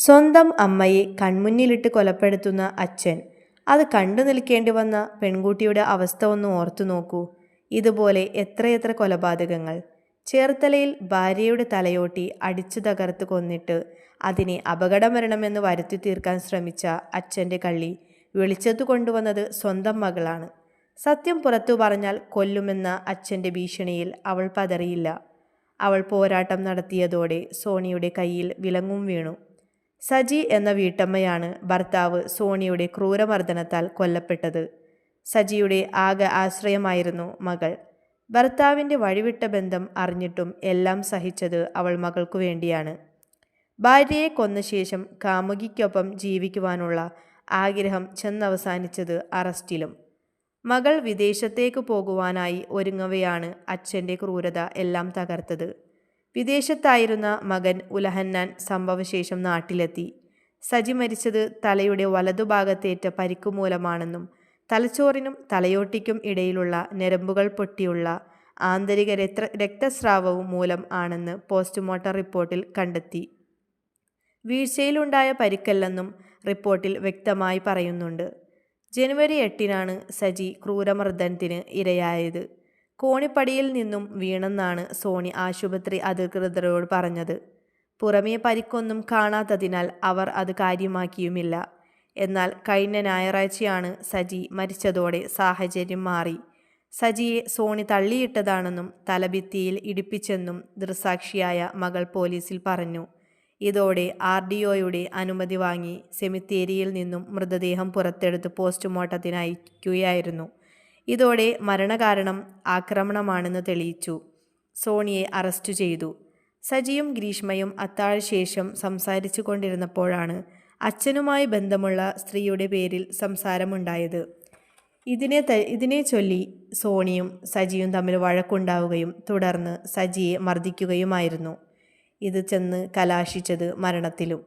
സ്വന്തം അമ്മയെ കൺമുന്നിലിട്ട് കൊലപ്പെടുത്തുന്ന അച്ഛൻ. അത് കണ്ടു നിൽക്കേണ്ടി വന്ന പെൺകുട്ടിയുടെ അവസ്ഥ ഒന്ന് ഓർത്തു നോക്കൂ. ഇതുപോലെ എത്രയെത്ര കൊലപാതകങ്ങൾ. ചേർത്തലയിൽ ഭാര്യയുടെ തലയോട്ടി അടിച്ചു തകർത്ത് കൊന്നിട്ട് അതിനെ അപകടമരണമെന്ന് വരുത്തി തീർക്കാൻ ശ്രമിച്ച അച്ഛന്റെ കള്ളി വെളിച്ചത്തു കൊണ്ടുവന്നത് സ്വന്തം മകളാണ്. സത്യം പുറത്തു പറഞ്ഞാൽ കൊല്ലുമെന്ന അച്ഛന്റെ ഭീഷണിയിൽ അവൾ പതറിയില്ല. അവൾ പോരാട്ടം നടത്തിയതോടെ സോണിയുടെ കയ്യിൽ വിലങ്ങും വീണു. സജി എന്ന വീട്ടമ്മയാണ് ഭർത്താവ് സോണിയുടെ ക്രൂരമർദ്ദനത്താൽ കൊല്ലപ്പെട്ടത്. സജിയുടെ ആകെ ആശ്രയമായിരുന്നു മകൾ. ഭർത്താവിന്റെ വഴിവിട്ട ബന്ധം അറിഞ്ഞിട്ടും എല്ലാം സഹിച്ചത് അവൾ മകൾക്കു വേണ്ടിയാണ്. ഭാര്യയെ കൊന്ന ശേഷം കാമുകിക്കൊപ്പം ജീവിക്കുവാനുള്ള ആഗ്രഹം ചെന്നവസാനിച്ചത് അറസ്റ്റിലും. മകൾ വിദേശത്തേക്ക് പോകുവാനായി ഒരുങ്ങവെയാണ് അച്ഛന്റെ ക്രൂരത എല്ലാം തകർത്തത്. വിദേശത്തായിരുന്ന മകൻ ഉലഹന്നാൻ സംഭവശേഷം നാട്ടിലെത്തി. സജി മരിച്ചത് തലയുടെ വലതുഭാഗത്തേറ്റ പരിക്കു മൂലമാണെന്നും തലച്ചോറിനും തലയോട്ടിക്കും ഇടയിലുള്ള ഞരമ്പുകൾ പൊട്ടിയുള്ള ആന്തരിക രക്ത രക്തസ്രാവവും മൂലം ആണെന്ന് പോസ്റ്റ്മോർട്ടം റിപ്പോർട്ടിൽ കണ്ടെത്തി. വീഴ്ചയിലുണ്ടായ പരിക്കല്ലെന്നും റിപ്പോർട്ടിൽ വ്യക്തമായി പറയുന്നുണ്ട്. ജനുവരി എട്ടിനാണ് സജി ക്രൂരമർദ്ദനത്തിന് ഇരയായത്. കോണിപ്പടിയിൽ നിന്നും വീണെന്നാണ് സോണി ആശുപത്രി അധികൃതരോട് പറഞ്ഞത്. പുറമേ പരിക്കൊന്നും കാണാത്തതിനാൽ അവർ അത് കാര്യമാക്കിയുമില്ല. എന്നാൽ കഴിഞ്ഞ ഞായറാഴ്ചയാണ് സജി മരിച്ചതോടെ സാഹചര്യം മാറി. സജിയെ സോണി തള്ളിയിട്ടതാണെന്നും തലഭിത്തിയിൽ ഇടിപ്പിച്ചെന്നും ദൃസാക്ഷിയായ മകൾ പോലീസിൽ പറഞ്ഞു. ഇതോടെ ആർ ഡി ഒയുടെ അനുമതി വാങ്ങി സെമിത്തേരിയിൽ നിന്നും മൃതദേഹം പുറത്തെടുത്ത് പോസ്റ്റ്മോർട്ടത്തിന് അയക്കുകയായിരുന്നു ഇതോടെ മരണകാരണം ആക്രമണമാണെന്ന് തെളിയിച്ചു. സോണിയെ അറസ്റ്റ് ചെയ്തു. സജിയും ഗ്രീഷ്മയും അത്താഴശേഷം സംസാരിച്ചു കൊണ്ടിരുന്നപ്പോഴാണ് അച്ഛനുമായി ബന്ധമുള്ള സ്ത്രീയുടെ പേരിൽ സംസാരമുണ്ടായത്. ഇതിനെ ഇതിനെ ചൊല്ലി സോണിയും സജിയും തമ്മിൽ വഴക്കുണ്ടാവുകയും തുടർന്ന് സജിയെ മർദ്ദിക്കുകയുമായിരുന്നു. ഇത് ചെന്ന് കലാശിച്ചത് മരണത്തിലും.